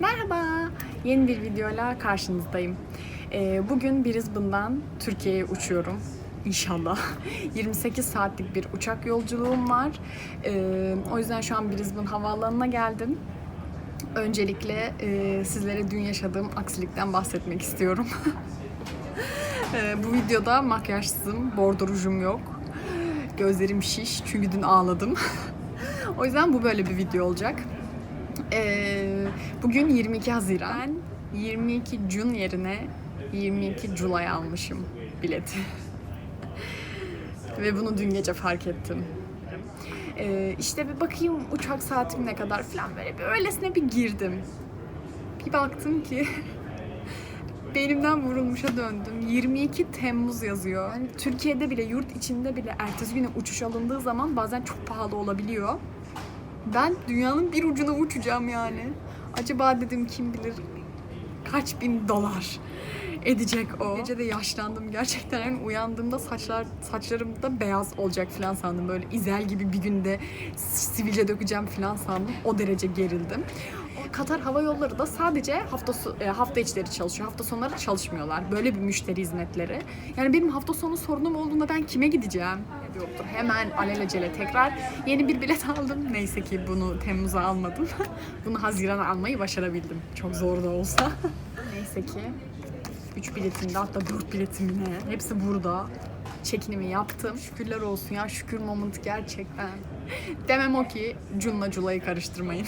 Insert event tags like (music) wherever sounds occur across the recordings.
Merhaba, yeni bir videoyla karşınızdayım. Ee, bugün Brisbane'dan Türkiye'ye uçuyorum. İnşallah. (laughs) 28 saatlik bir uçak yolculuğum var. Ee, o yüzden şu an Brisbane havaalanına geldim. Öncelikle e, sizlere dün yaşadığım aksilikten bahsetmek istiyorum. (laughs) Ee, bu videoda makyajsızım, bordo yok. Gözlerim şiş çünkü dün ağladım. (laughs) o yüzden bu böyle bir video olacak. Ee, bugün 22 Haziran. Ben 22 June yerine 22 July almışım bileti. Ve bunu dün gece fark ettim. Ee, işte bir bakayım uçak saatim ne kadar falan böyle bir öylesine bir girdim. Bir baktım ki (laughs) beynimden vurulmuşa döndüm. 22 Temmuz yazıyor. Yani Türkiye'de bile, yurt içinde bile ertesi güne uçuş alındığı zaman bazen çok pahalı olabiliyor. Ben dünyanın bir ucuna uçacağım yani. Acaba dedim kim bilir kaç bin dolar edecek o. Gece de yaşlandım gerçekten. Yani uyandığımda saçlar saçlarım da beyaz olacak falan sandım. Böyle izel gibi bir günde sivilce dökeceğim falan sandım. O derece gerildim. Katar Hava Yolları da sadece hafta e, hafta içleri çalışıyor. Hafta sonları çalışmıyorlar. Böyle bir müşteri hizmetleri. Yani benim hafta sonu sorunum olduğunda ben kime gideceğim? Yoktur. Hemen alelacele tekrar yeni bir bilet (laughs) aldım. Neyse ki bunu Temmuz'a almadım. (laughs) bunu Haziran'a almayı başarabildim. Çok zor da olsa. (laughs) Neyse ki 3 biletimde hatta 4 biletim ne? Hepsi burada. Çekinimi yaptım. Şükürler olsun ya. Şükür moment gerçekten. Demem o ki Jun'la Jula'yı karıştırmayın.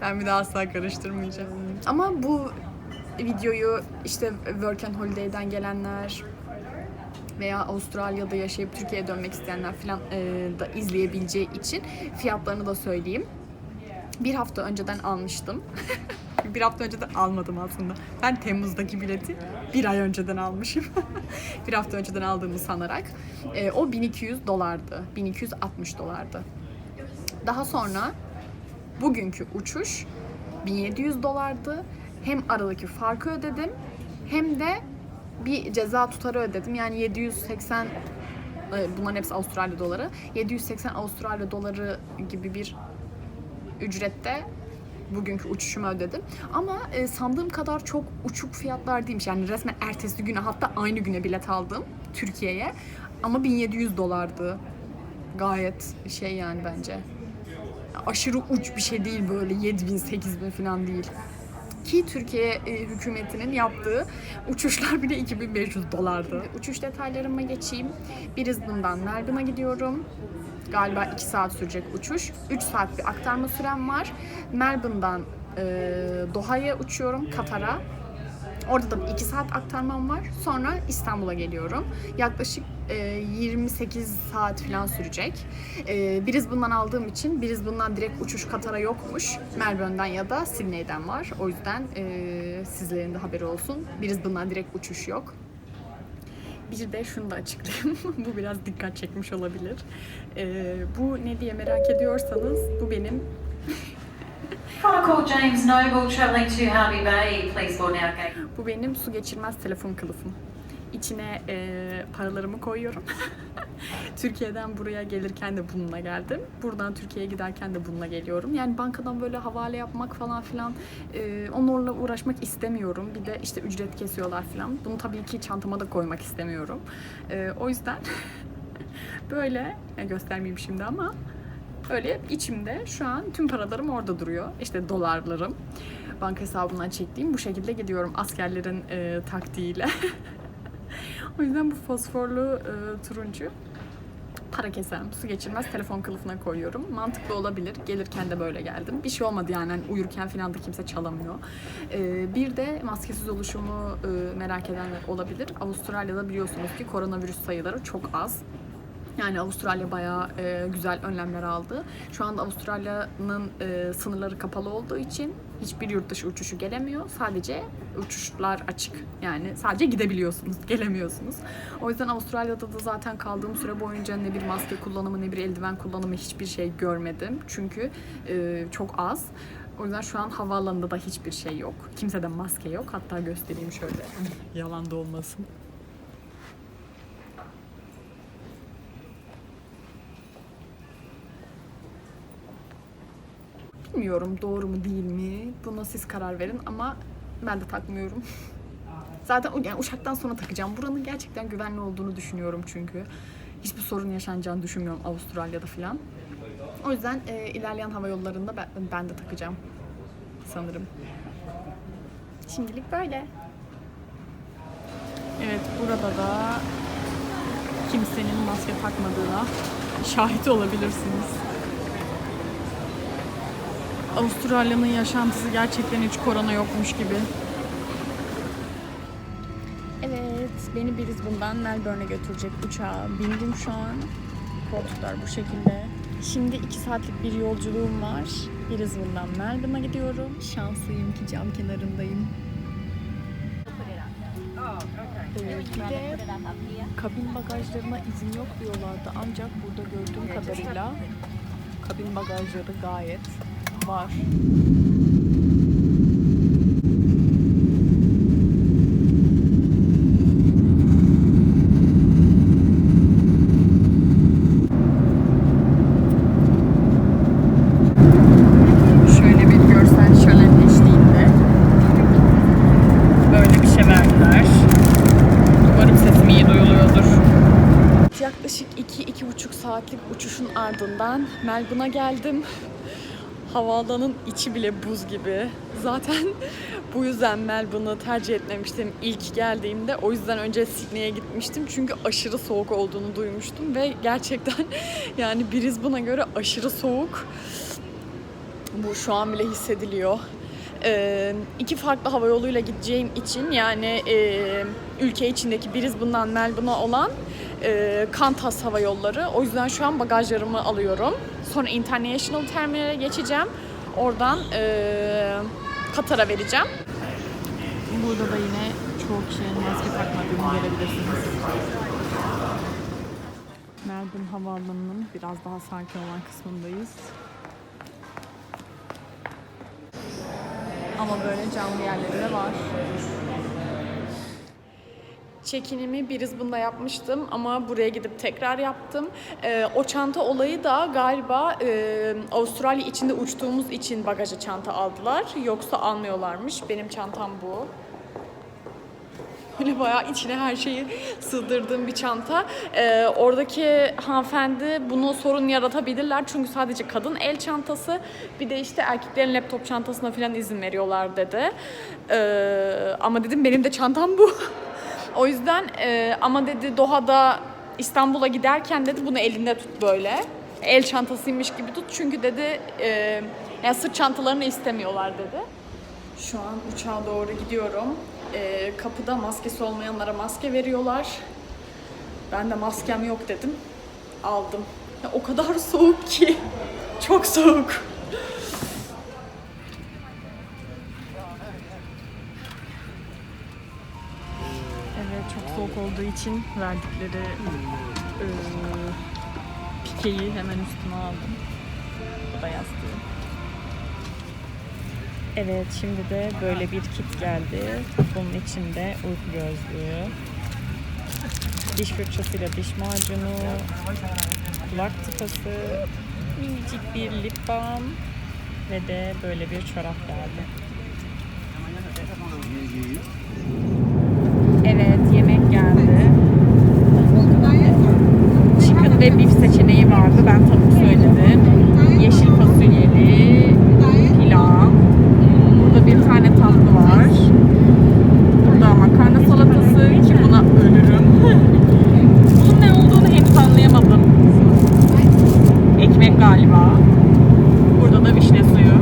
Ben bir daha asla karıştırmayacağım. Ama bu videoyu işte Work and Holiday'den gelenler veya Avustralya'da yaşayıp Türkiye'ye dönmek isteyenler falan e, da izleyebileceği için fiyatlarını da söyleyeyim. Bir hafta önceden almıştım. (laughs) bir hafta önceden almadım aslında. Ben Temmuz'daki bileti bir ay önceden almışım. (laughs) bir hafta önceden aldığımı sanarak. E, o 1200 dolardı. 1260 dolardı. Daha sonra bugünkü uçuş 1700 dolardı. Hem aradaki farkı ödedim hem de bir ceza tutarı ödedim. Yani 780 e, bunların hepsi Avustralya doları. 780 Avustralya doları gibi bir ücrette bugünkü uçuşumu ödedim. Ama e, sandığım kadar çok uçuk fiyatlar değilmiş. Yani resmen ertesi güne hatta aynı güne bilet aldım Türkiye'ye. Ama 1700 dolardı. Gayet şey yani bence. Aşırı uç bir şey değil böyle 7000 8000 falan değil. Ki Türkiye e, hükümetinin yaptığı uçuşlar bile 2500 dolardı. Uçuş detaylarıma geçeyim. Brisbane'dan Melbourne'a gidiyorum. Galiba 2 saat sürecek uçuş. 3 saat bir aktarma sürem var. Melbourne'dan e, Doha'ya uçuyorum, Katar'a. Orada da 2 saat aktarmam var. Sonra İstanbul'a geliyorum. Yaklaşık e, 28 saat falan sürecek. E, Brisbane'dan aldığım için Brisbane'dan direkt uçuş Katar'a yokmuş. Melbourne'den ya da Sydney'den var. O yüzden e, sizlerin de haberi olsun. Brisbane'dan direkt uçuş yok. Bir de şunu da açıklayayım. (laughs) bu biraz dikkat çekmiş olabilir. E, bu ne diye merak ediyorsanız bu benim Protocol James Noble travelling to Harvey Bay, please board gate. Bu benim su geçirmez telefon kılıfım. İçine e, paralarımı koyuyorum. (laughs) Türkiye'den buraya gelirken de bununla geldim. Buradan Türkiye'ye giderken de bununla geliyorum. Yani bankadan böyle havale yapmak falan filan e, onlarla uğraşmak istemiyorum. Bir de işte ücret kesiyorlar falan. Bunu tabii ki çantama da koymak istemiyorum. E, o yüzden (laughs) böyle yani göstermeyeyim şimdi ama öyle içimde şu an tüm paralarım orada duruyor. İşte dolarlarım. Banka hesabından çektiğim bu şekilde gidiyorum askerlerin e, taktiğiyle. (laughs) o yüzden bu fosforlu e, turuncu para kesen, su geçirmez telefon kılıfına koyuyorum. Mantıklı olabilir. Gelirken de böyle geldim. Bir şey olmadı yani. Hani uyurken falan da kimse çalamıyor. Ee, bir de maskesiz oluşumu e, merak edenler olabilir. Avustralya'da biliyorsunuz ki koronavirüs sayıları çok az. Yani Avustralya bayağı e, güzel önlemler aldı. Şu anda Avustralya'nın e, sınırları kapalı olduğu için hiçbir yurt dışı uçuşu gelemiyor. Sadece uçuşlar açık. Yani sadece gidebiliyorsunuz, gelemiyorsunuz. O yüzden Avustralya'da da zaten kaldığım süre boyunca ne bir maske kullanımı ne bir eldiven kullanımı hiçbir şey görmedim. Çünkü e, çok az. O yüzden şu an havaalanında da hiçbir şey yok. Kimsede maske yok. Hatta göstereyim şöyle. Yalan da olmasın. Bilmiyorum doğru mu değil mi? Buna siz karar verin ama ben de takmıyorum. (laughs) Zaten yani uçaktan sonra takacağım. Buranın gerçekten güvenli olduğunu düşünüyorum çünkü. Hiçbir sorun yaşanacağını düşünmüyorum Avustralya'da falan. O yüzden e, ilerleyen hava yollarında ben, ben de takacağım sanırım. Şimdilik böyle. Evet burada da kimsenin maske takmadığına şahit olabilirsiniz. Avustralya'nın yaşantısı gerçekten hiç korona yokmuş gibi. Evet, beni Brisbane'dan Melbourne'e götürecek uçağa bindim şu an. Koltuklar bu şekilde. Şimdi iki saatlik bir yolculuğum var. Brisbane'dan Melbourne'a gidiyorum. Şanslıyım ki cam kenarındayım. Ee, bir de kabin bagajlarına izin yok diyorlardı ancak burada gördüğüm kadarıyla kabin bagajları gayet var. Şey. Yaklaşık 2-2,5 saatlik uçuşun ardından Melbourne'a geldim. Havaalanın içi bile buz gibi. Zaten (laughs) bu yüzden Melbourne'ı tercih etmemiştim ilk geldiğimde. O yüzden önce Sydney'e gitmiştim. Çünkü aşırı soğuk olduğunu duymuştum ve gerçekten (laughs) yani Brisbane'a göre aşırı soğuk. Bu şu an bile hissediliyor. Ee, iki farklı hava yoluyla gideceğim için yani e, ülke içindeki Brisbane'dan Melbourne'a olan e, Qantas hava yolları. O yüzden şu an bagajlarımı alıyorum. Sonra International Terminal'e geçeceğim. Oradan e, Katar'a vereceğim. Burada da yine çoğu kişinin maske takmadığını görebilirsiniz. Melbourne Havaalanı'nın biraz daha sakin olan kısmındayız. Ama böyle canlı yerleri de var. Çekinimi Brisbane'da yapmıştım ama buraya gidip tekrar yaptım. Ee, o çanta olayı da galiba e, Avustralya içinde uçtuğumuz için bagaja çanta aldılar. Yoksa almıyorlarmış. Benim çantam bu. Böyle bayağı içine her şeyi sığdırdığım bir çanta. Ee, oradaki hanımefendi bunu sorun yaratabilirler çünkü sadece kadın el çantası. Bir de işte erkeklerin laptop çantasına falan izin veriyorlar dedi. Ee, ama dedim benim de çantam bu. (laughs) o yüzden e, ama dedi Doha'da İstanbul'a giderken dedi bunu elinde tut böyle. El çantasıymış gibi tut çünkü dedi e, yani sırt çantalarını istemiyorlar dedi. Şu an uçağa doğru gidiyorum. Ee, kapıda maskesi olmayanlara maske veriyorlar. Ben de maskem yok dedim. Aldım. Ya, o kadar (laughs) soğuk ki. Çok soğuk. Olduğu için verdikleri eee, pikeyi hemen üstüme aldım. Bu da yastığım. Evet şimdi de böyle bir kit geldi. Bunun içinde uyku gözlüğü, diş fırçasıyla diş macunu, kulak tıkası, minicik bir lip balm ve de böyle bir çorap geldi. Geldi. Chicken ve beef seçeneği vardı. Ben tavuk söyledim. Yeşil fasulyeli pilav. Burada bir tane tatlı var. Burada makarna salatası ki buna ölürüm. Bunun ne olduğunu henüz anlayamadım. Ekmek galiba. Burada da vişne suyu.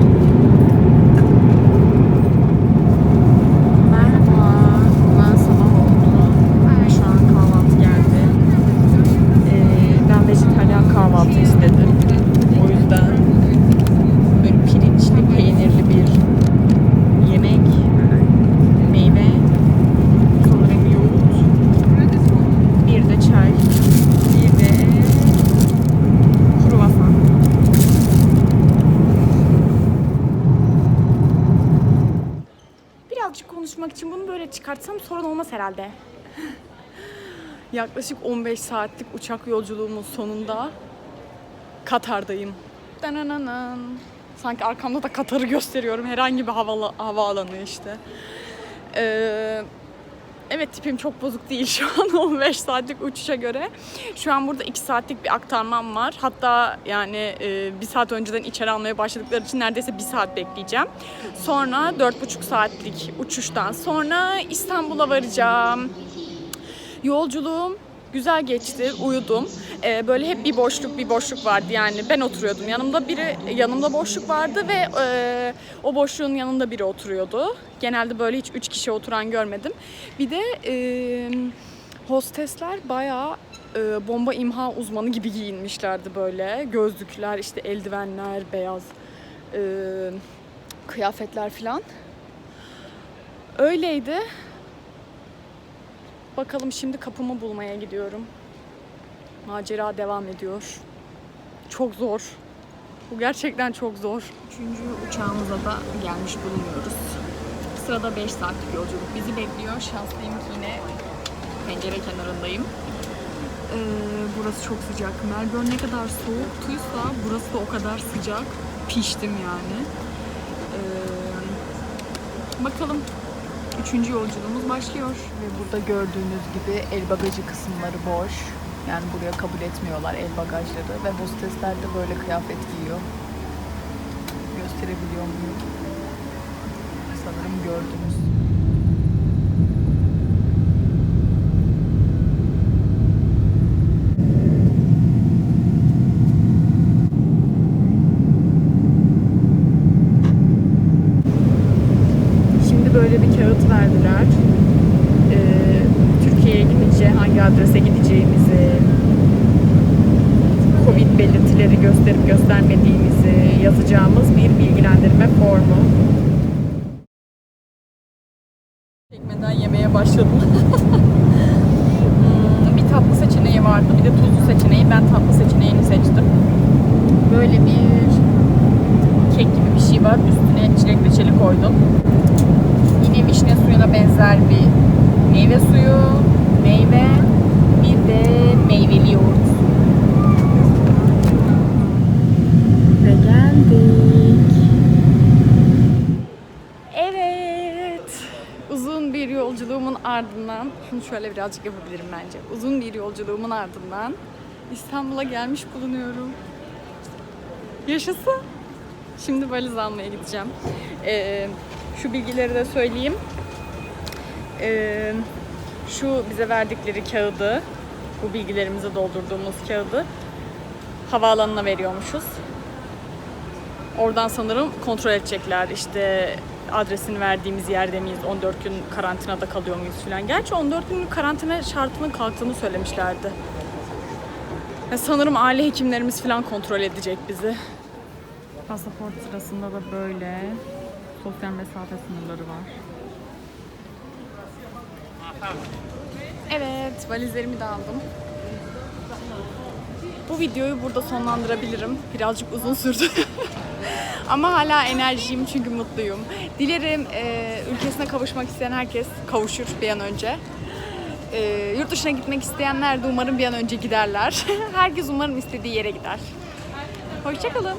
Merhaba. Ben sabah oldu. Şu an kahvaltı geldi. Ee, ben vejetaryen kahvaltı istedim. O yüzden böyle pirinçli, peynirli bir yemek, meyve, sanırım yoğurt, bir de çay, bir de kruvasan. Birazcık konuşmak için bunu böyle çıkartsam sorun olmaz herhalde. (laughs) Yaklaşık 15 saatlik uçak yolculuğumun sonunda Katar'dayım. Danananan. Sanki arkamda da Katar'ı gösteriyorum. Herhangi bir havalı, havaalanı işte. Ee, evet tipim çok bozuk değil (laughs) şu an 15 saatlik uçuşa göre. Şu an burada 2 saatlik bir aktarmam var. Hatta yani e, bir saat önceden içeri almaya başladıkları için neredeyse bir saat bekleyeceğim. Sonra 4,5 saatlik uçuştan sonra İstanbul'a varacağım. Yolculuğum güzel geçti, uyudum. Ee, böyle hep bir boşluk bir boşluk vardı yani ben oturuyordum. Yanımda biri yanımda boşluk vardı ve e, o boşluğun yanında biri oturuyordu. Genelde böyle hiç üç kişi oturan görmedim. Bir de e, hostesler bayağı e, bomba imha uzmanı gibi giyinmişlerdi böyle. Gözlükler, işte eldivenler, beyaz e, kıyafetler falan. Öyleydi. Bakalım şimdi kapımı bulmaya gidiyorum. Macera devam ediyor. Çok zor. Bu gerçekten çok zor. Üçüncü uçağımıza da gelmiş bulunuyoruz. Sırada 5 saatlik yolculuk bizi bekliyor. Şanslıyım ki yine pencere kenarındayım. Ee, burası çok sıcak. Melbourne ne kadar soğuktuysa burası da o kadar sıcak. Piştim yani. Ee, bakalım Üçüncü yolculuğumuz başlıyor. Ve burada gördüğünüz gibi el bagajı kısımları boş. Yani buraya kabul etmiyorlar el bagajları ve hostesler de böyle kıyafet giyiyor. Gösterebiliyor muyum? Sanırım gördünüz. Başladım. Hmm, bir tatlı seçeneği vardı, bir de tuzlu seçeneği. Ben tatlı seçeneğini seçtim. Böyle bir kek gibi bir şey var. Üstüne çilek reçeli koydum. Yine vişne suyuna benzer bir meyve suyu, meyve, bir de meyveli yoğurt. Ve geldik. Evet. Uzun bir yolculuğumun ardından, (laughs) şunu şöyle birazcık yapabilirim bence. Uzun bir yolculuğumun ardından İstanbul'a gelmiş bulunuyorum. Yaşasın. Şimdi valiz almaya gideceğim. Ee, şu bilgileri de söyleyeyim. Ee, şu bize verdikleri kağıdı, bu bilgilerimizi doldurduğumuz kağıdı havaalanına veriyormuşuz. Oradan sanırım kontrol edecekler. İşte adresini verdiğimiz yerde miyiz, 14 gün karantinada kalıyor muyuz falan. Gerçi 14 gün karantina şartının kalktığını söylemişlerdi. Ya sanırım aile hekimlerimiz falan kontrol edecek bizi. Pasaport sırasında da böyle sosyal mesafe sınırları var. Evet, valizlerimi de aldım. Bu videoyu burada sonlandırabilirim. Birazcık uzun sürdü. (laughs) Ama hala enerjiyim çünkü mutluyum. Dilerim e, ülkesine kavuşmak isteyen herkes kavuşur bir an önce. E, yurt dışına gitmek isteyenler de umarım bir an önce giderler. (laughs) herkes umarım istediği yere gider. Hoşçakalın.